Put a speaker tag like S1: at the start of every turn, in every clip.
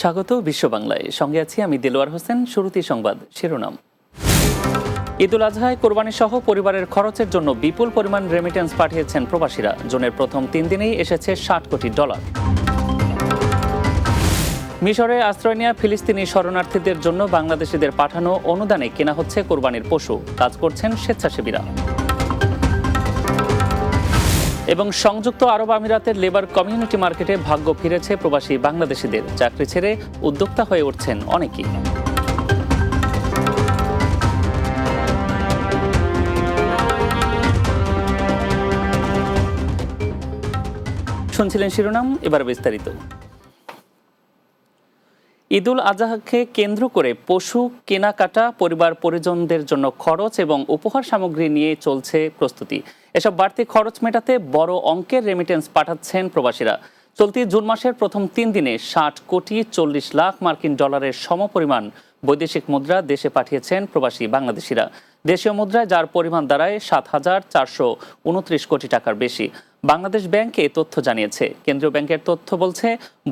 S1: স্বাগত বিশ্ব বাংলায় সঙ্গে আছি আমি দেলোয়ার হোসেন, শুরুতেই সংবাদ শিরোনাম। ঈদুল আজহায় কোরবানি সহ পরিবারের খরচের জন্য বিপুল পরিমাণ রেমিটেন্স পাঠিয়েছেন প্রবাসীরা। জুনের প্রথম তিন দিনেই এসেছে ষাট কোটি ডলার। মিশরে আশ্রয় নেওয়া ফিলিস্তিনি শরণার্থীদের জন্য বাংলাদেশিদের পাঠানো অনুদানে কেনা হচ্ছে কোরবানির পশু। কাজ করছেন স্বেচ্ছাসেবীরা। এবং সংযুক্ত আরব আমিরাতের লেবার কমিউনিটি মার্কেটে ভাগ্য ফিরেছে প্রবাসী বাংলাদেশিদের। চাকরি ছেড়ে উদ্যোক্তা হয়ে উঠছেন অনেকেই। শুনছিলেন শিরোনাম, এবার বিস্তারিত। ঈদুল আজহাকে কেন্দ্র করে পশু, কেনাকাটা, পরিবার পরিজনদের জন্য খরচ এবং উপহার সামগ্রী নিয়ে চলছে প্রস্তুতি। এসব বাড়তি খরচ মেটাতে বড় অঙ্কের রেমিটেন্স পাঠাচ্ছেন প্রবাসীরা। চলতি জুন মাসের প্রথম তিন দিনে ষাট কোটি চল্লিশ লাখ মার্কিন ডলারের সমপরিমাণ বৈদেশিক মুদ্রা দেশে পাঠিয়েছেন প্রবাসী বাংলাদেশিরা। দেশীয় মুদ্রায় যার পরিমাণ দাঁড়ায় সাত হাজার চারশো উনত্রিশ কোটি টাকার বেশি। বাংলাদেশ ব্যাংকে তথ্য জানিয়েছে। কেন্দ্রীয় ব্যাংকের তথ্য বলছে,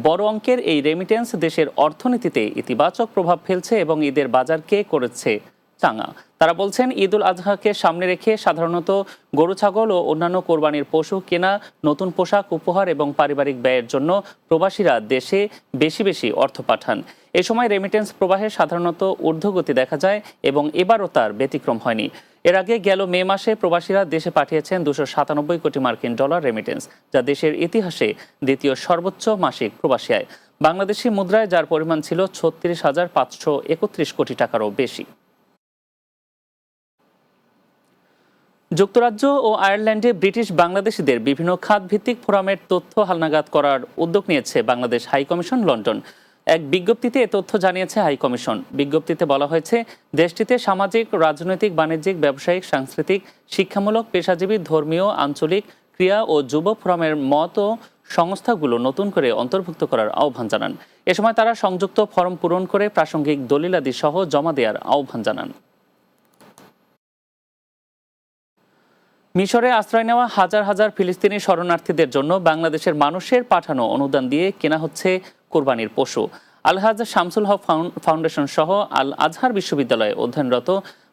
S1: বড় অঙ্কের এই রেমিটেন্স দেশের অর্থনীতিতে ইতিবাচক প্রভাব ফেলছে এবং ঈদের বাজারকে করেছে চাঙা তারা বলছেন ঈদুল আজহাকে সামনে রেখে সাধারণত গরু, ছাগল ও অন্যান্য কোরবানির পশু কেনা, নতুন পোশাক উপহার এবং পারিবারিক ব্যয়ের জন্য প্রবাসীরা দেশে বেশি বেশি অর্থ পাঠান। এ সময় রেমিটেন্স প্রবাহে সাধারণত ঊর্ধ্বগতি দেখা যায় এবং এবারও তার ব্যতিক্রম হয়নি। এর আগে গেল মে মাসে প্রবাসীরা দেশে পাঠিয়েছেন দুশো সাতানব্বই কোটি মার্কিন ডলার রেমিটেন্স যা দেশের ইতিহাসে দ্বিতীয় সর্বোচ্চ মাসিক প্রবাসী আয়। বাংলাদেশি মুদ্রায় যার পরিমাণ ছিল ছত্রিশ হাজার পাঁচশো একত্রিশ কোটি টাকারও বেশি। যুক্তরাজ্য ও আয়ারল্যান্ডে ব্রিটিশ বাংলাদেশিদের বিভিন্ন খাতভিত্তিক ফোরামের তথ্য হালনাগাদ করার উদ্যোগ নিয়েছে বাংলাদেশ হাইকমিশন লন্ডন। এক বিজ্ঞপ্তিতে এ তথ্য জানিয়েছে হাইকমিশন বিজ্ঞপ্তিতে বলা হয়েছে, দেশটিতে সামাজিক, রাজনৈতিক, বাণিজ্যিক, ব্যবসায়িক, সাংস্কৃতিক, শিক্ষামূলক, পেশাজীবী, ধর্মীয়, আঞ্চলিক, ক্রিয়া ও যুব ফোরামের মত সংস্থাগুলো নতুন করে অন্তর্ভুক্ত করার আহ্বান জানান। এ সময় তারা সংযুক্ত ফর্ম পূরণ করে প্রাসঙ্গিক দলিলাদি সহ জমা দেওয়ার আহ্বান জানান। মিশরে আশ্রয় নেওয়া হাজার হাজার ফিলিস্তিনি শরণার্থীদের জন্য বাংলাদেশের মানুষের পাঠানো অনুদান দিয়ে কেনা হচ্ছে কোরবানির পশু। আলহাজ শামসুল হক ফাউন্ডেশন সহ আল আজহার বিশ্ববিদ্যালয়ে অধ্যয়নরত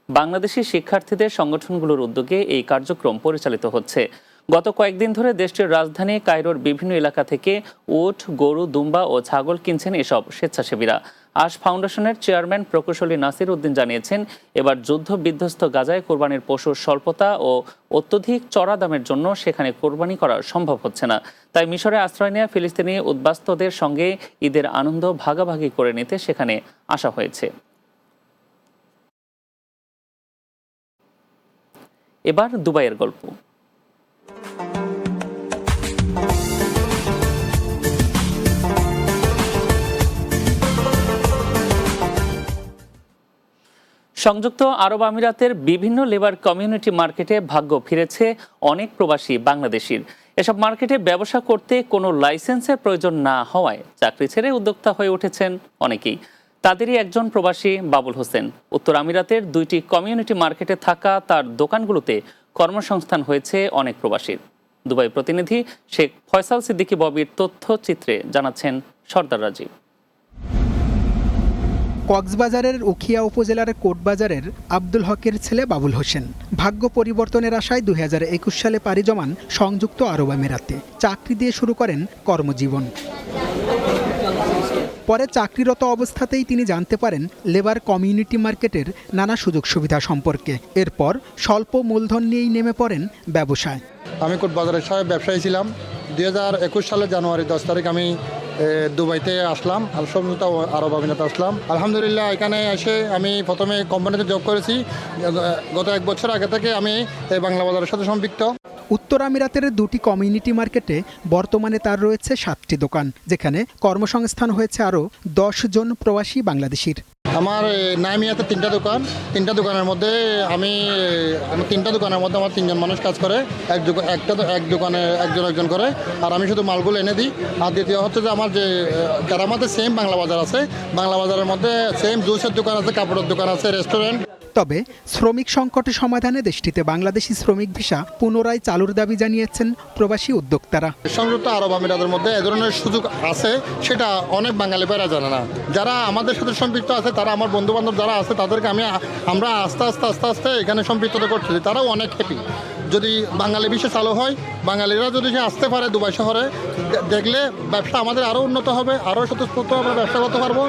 S1: বাংলাদেশি শিক্ষার্থীদের সংগঠনগুলোর উদ্যোগে এই কার্যক্রম পরিচালিত হচ্ছে। গত কয়েকদিন ধরে দেশটির রাজধানী কায়রোর বিভিন্ন এলাকা থেকে উট, গরু, দুম্বা ও ছাগল কিনছেন এসব স্বেচ্ছাসেবীরা। আশ ফাউন্ডেশনের চেয়ারম্যান প্রকৌশলী নাসির উদ্দিন জানিয়েছেন, এবার যুদ্ধ বিধ্বস্ত গাজায় কোরবানির পশুর স্বল্পতা ও অত্যধিক চড়া দামের জন্য সেখানে কোরবানি করা সম্ভব হচ্ছে না। তাই মিশরে আশ্রয় নেওয়া ফিলিস্তিনি উদ্বাস্তদের সঙ্গে ঈদের আনন্দ ভাগাভাগি করে নিতে সেখানে আসা হয়েছে। এবার দুবাইয়ের গল্প। সংযুক্ত আরব আমিরাতের বিভিন্ন লেবার কমিউনিটি মার্কেটে ভাগ্য ফিরেছে অনেক প্রবাসী বাংলাদেশির। এসব মার্কেটে ব্যবসা করতে কোনো লাইসেন্সের প্রয়োজন না হওয়ায় চাকরি ছেড়ে উদ্যোক্তা হয়ে উঠেছেন অনেকেই। তাদেরই একজন প্রবাসী বাবুল হোসেন। উত্তর আমিরাতের দুইটি কমিউনিটি মার্কেটে থাকা তার দোকানগুলোতে কর্মসংস্থান হয়েছে অনেক প্রবাসীর। দুবাই প্রতিনিধি শেখ ফয়সাল সিদ্দিকী ববির তথ্যচিত্রে জানাচ্ছেন সর্দার রাজীব।
S2: কক্সবাজারের উখিয়া উপজেলার কোটবাজারের আব্দুল হকের ছেলে বাবুল হোসেন। ভাগ্য পরিবর্তনের আশায় দুই হাজার একুশ সালে পাড়ি জমান সংযুক্ত আরব আমিরাতে। চাকরি দিয়ে শুরু করেন কর্মজীবন। পরে চাকরিরত অবস্থাতেই তিনি জানতে পারেন লেবার কমিউনিটি মার্কেটের নানা সুযোগ সুবিধা সম্পর্কে। এরপর স্বল্প মূলধন নিয়েই নেমে পড়েন ব্যবসায়।
S3: আমি কোটবাজারের সাহেব ব্যবসায়ী ছিলাম। দুই সালের জানুয়ারি দশ তারিখ আমি দুবাইতে আসলাম। আর সমঝোতা আরব আমিনাতে আসলাম। আলহামদুলিল্লাহ, এখানে এসে আমি প্রথমে কোম্পানিতে জব করেছি। গত এক বছর আগে থেকে আমি এই বাংলা বাজারের সাথে সম্পৃক্ত।
S2: উত্তর আমিরাতের দুটি কমিউনিটি মার্কেটে বর্তমানে তার রয়েছে সাতটি দোকান, যেখানে কর্মসংস্থান হয়েছে আরও দশ জন প্রবাসী বাংলাদেশির।
S3: আমার নাইমিয়াতে তিনটা দোকান। তিনটা দোকানের মধ্যে আমি আমি তিনটা দোকানের মধ্যে আমার তিনজন মানুষ কাজ করে। এক একটা এক দোকানে একজন একজন করে। আর আমি শুধু মালগুলো এনে দিই। আর দ্বিতীয় হচ্ছে যে আমার যে কারামাতে সেম বাংলা বাজার আছে, বাংলা বাজারের মধ্যে সেম জুসের দোকান আছে, কাপড়ের দোকান আছে রেস্টুরেন্ট
S2: তবে শ্রমিক সংকট সমাধানে দেশটিতে বাংলাদেশি শ্রমিক ভিসা পুনরায় চালুর দাবি জানিয়েছেন প্রবাসী উদ্যোক্তারা।
S3: সংযুক্ত আরব আমিরাতের মধ্যে এ ধরনের সুযোগ আছে, সেটা অনেক বাঙালি পেরা জানে না। যারা আমাদের সাথে সম্পৃক্ত আছে, তারা আমার বন্ধু বান্ধব যারা আছে, তাদেরকে আমি আমরা আস্তে আস্তে আস্তে আস্তে এখানে সম্পৃক্ততা করতেছি তারাও অনেক হ্যাপি যদি বাঙালি বিশ্বে চালু হয়, বাঙালিরা যদি সে আসতে পারে দুবাই শহরে দেখলে ব্যবসা আমাদের আরও উন্নত হবে আরও স্বতঃস্ফূর্ত আমরা ব্যবসা করতে পারব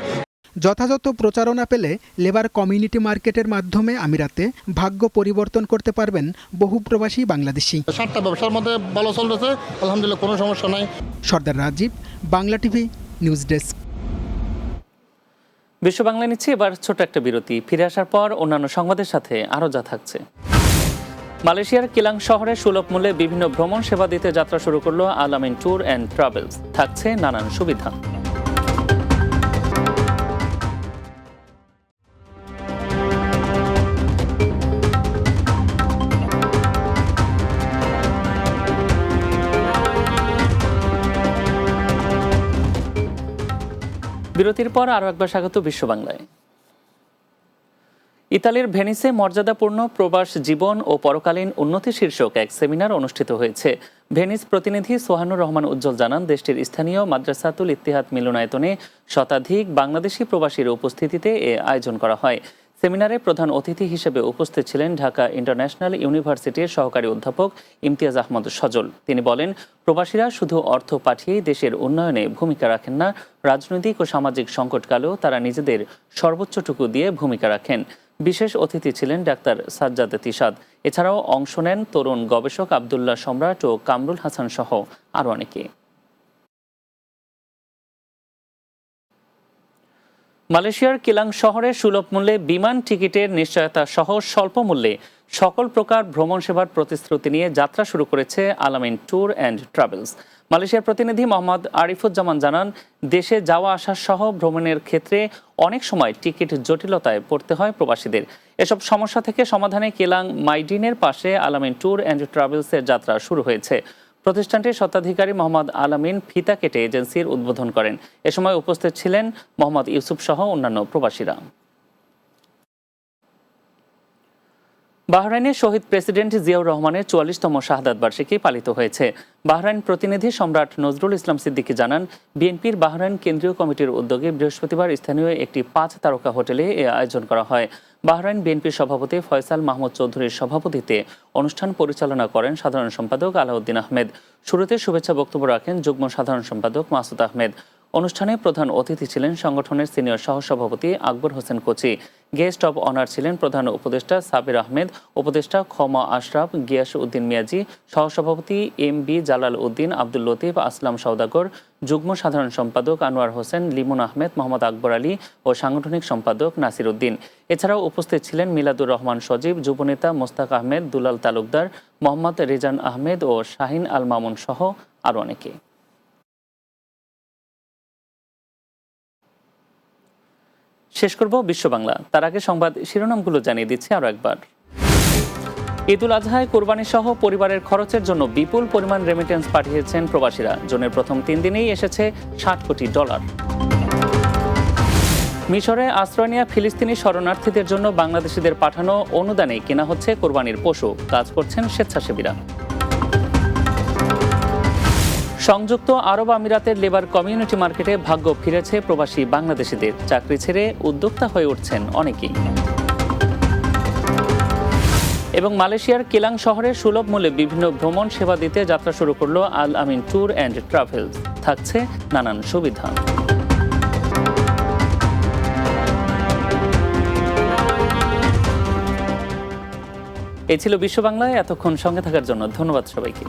S2: যথাযথ প্রচারণা পেলে লেবার কমিউনিটি মার্কেটের মাধ্যমে আমিরাতে ভাগ্য পরিবর্তন করতে পারবেন বহু প্রবাসী বাংলাদেশি।
S3: সাতটা ব্যবসার মধ্যে ভালো চলতেছে আলহামদুলিল্লাহ কোনো সমস্যা নাই।
S2: Sardar Rajib Bangla TV news desk.
S1: বিশ্ব বাংলা নিচ্ছে এবার ছোট একটা বিরতি। ফিরে আসার পর অন্যান্য সংবাদের সাথে আরও যা থাকছে। মালয়েশিয়ার কিলাং শহরে সুলভ মূল্যে বিভিন্ন ভ্রমণ সেবা দিতে যাত্রা শুরু করল আলামিন ট্যুর অ্যান্ড ট্রাভেলস। থাকছে নানান সুবিধা। বিরতির পর আরও একবার স্বাগত বিশ্ব বাংলায় ইতালির ভেনিসে মর্যাদাপূর্ণ প্রবাস জীবন ও পরকালীন উন্নতি শীর্ষক এক সেমিনার অনুষ্ঠিত হয়েছে। ভেনিস প্রতিনিধি সোহানুর রহমান উজ্জ্বল জানান, দেশটির স্থানীয় মাদ্রাসাতুল ইতিহাদ মিলনায়তনে শতাধিক বাংলাদেশি প্রবাসীর উপস্থিতিতে এ আয়োজন করা হয়। সেমিনারে প্রধান অতিথি হিসেবে উপস্থিত ছিলেন ঢাকা ইন্টারন্যাশনাল ইউনিভার্সিটির সহকারী অধ্যাপক ইমতিয়াজ আহমদ সজল। তিনি বলেন, প্রবাসীরা শুধু অর্থ পাঠিয়েই দেশের উন্নয়নে ভূমিকা রাখেন না, রাজনৈতিক ও সামাজিক সংকটকালেও তারা নিজেদের সর্বোচ্চটুকু দিয়ে ভূমিকা রাখেন। বিশেষ অতিথি ছিলেন ডাক্তার সাজ্জাদ তিশাদ এছাড়াও অংশ নেন তরুণ গবেষক আবদুল্লাহ সম্রাট ও কামরুল হাসান সহ আরও অনেকে। মালয়েশিয়ার কিলাং শহরে সুলভ মূল্যে বিমান টিকিটের নিশ্চয়তা সহ স্বল্প মূল্যে সকল প্রকার ভ্রমণ সেবার প্রতিশ্রুতি নিয়ে যাত্রা শুরু করেছে আলামিন ট্যুর অ্যান্ড ট্রাভেলস। মালয়েশিয়ার প্রতিনিধি মোহাম্মদ আরিফুজ্জামান জানান, দেশে যাওয়া আসা সহ ভ্রমণের ক্ষেত্রে অনেক সময় টিকিট জটিলতায় পড়তে হয় প্রবাসীদের। এসব সমস্যা থেকে সমাধানে কেলাং মাইডিনের পাশে আলামিন ট্যুর অ্যান্ড ট্রাভেলসের যাত্রা শুরু হয়েছে। প্রতিষ্ঠানটির স্বত্বাধিকারী মোহাম্মদ আলামিন ফিতা কেটে এজেন্সির উদ্বোধন করেন। এ সময় উপস্থিত ছিলেন মোহাম্মদ ইউসুফ সহ অন্যান্য প্রবাসীরা। বাহরাইনের শহীদ প্রেসিডেন্ট জিয়াউর রহমানের চুয়াল্লিশতম শাহাদাত বার্ষিকী পালিত হয়েছে। বাহরাইন প্রতিনিধি সম্রাট নজরুল ইসলাম সিদ্দিকী জানান, বিএনপির বাহরাইন কেন্দ্রীয় কমিটির উদ্যোগে বৃহস্পতিবার স্থানীয় একটি পাঁচ তারকা হোটেলে এ আয়োজন করা হয়। বাহরাইন বিএনপির সভাপতি ফয়সাল মাহমুদ চৌধুরীর সভাপতিতে অনুষ্ঠান পরিচালনা করেন সাধারণ সম্পাদক আলাউদ্দিন আহমেদ। শুরুতে শুভেচ্ছা বক্তব্য রাখেন যুগ্ম সাধারণ সম্পাদক মাসুদ আহমেদ। অনুষ্ঠানে প্রধান অতিথি ছিলেন সংগঠনের সিনিয়র সহসভাপতি Akbar Hossain Kochi. Guest of honour ছিলেন প্রধান উপদেষ্টা সাবির আহমেদ, উপদেষ্টা ক্ষমা আশরাফ, গিয়াস উদ্দিন মিয়াজি, সহসভাপতি এম বি জালাল উদ্দিন, আব্দুল লতিফ, আসলাম সওদাগর, যুগ্ম সাধারণ সম্পাদক আনোয়ার হোসেন, লিমন আহমেদ, মোহাম্মদ আকবর আলী ও সাংগঠনিক সম্পাদক নাসির উদ্দিন। এছাড়াও উপস্থিত ছিলেন মিলাদুর রহমান সজীব যুবনেতা মোস্তাক আহমেদ, দুলাল তালুকদার, মোহাম্মদ রেজান আহমেদ ও শাহিন আল মামুন সহ আরও অনেকে। শেষ করব বিশ্ব বাংলা। তার আগে সংবাদ শিরোনামগুলো জানিয়ে দিচ্ছি আরও একবার। ঈদুল আজহায় কোরবানি সহ পরিবারের খরচের জন্য বিপুল পরিমাণ রেমিটেন্স পাঠিয়েছেন প্রবাসীরা। জোনের প্রথম তিন দিনেই এসেছে ষাট কোটি ডলার। মিশরে আশ্রয় নেওয়া ফিলিস্তিনি শরণার্থীদের জন্য বাংলাদেশিদের পাঠানো অনুদানে কেনা হচ্ছে কোরবানির পশু। কাজ করছেন স্বেচ্ছাসেবীরা। সংযুক্ত আরব আমিরাতের লেবার কমিউনিটি মার্কেটে ভাগ্য ফিরেছে প্রবাসী বাংলাদেশিদের। চাকরি ছেড়ে উদ্যোক্তা হয়ে উঠছেন অনেকেই। এবং মালয়েশিয়ার কেলাং শহরে সুলভ মূল্যে বিভিন্ন ভ্রমণ সেবা দিতে যাত্রা শুরু করল Al Amin tour and travels. থাকছে নানান সুবিধা। এই ছিল বিশ্ব বাংলায় এতক্ষণ সঙ্গে থাকার জন্য ধন্যবাদ সবাইকে।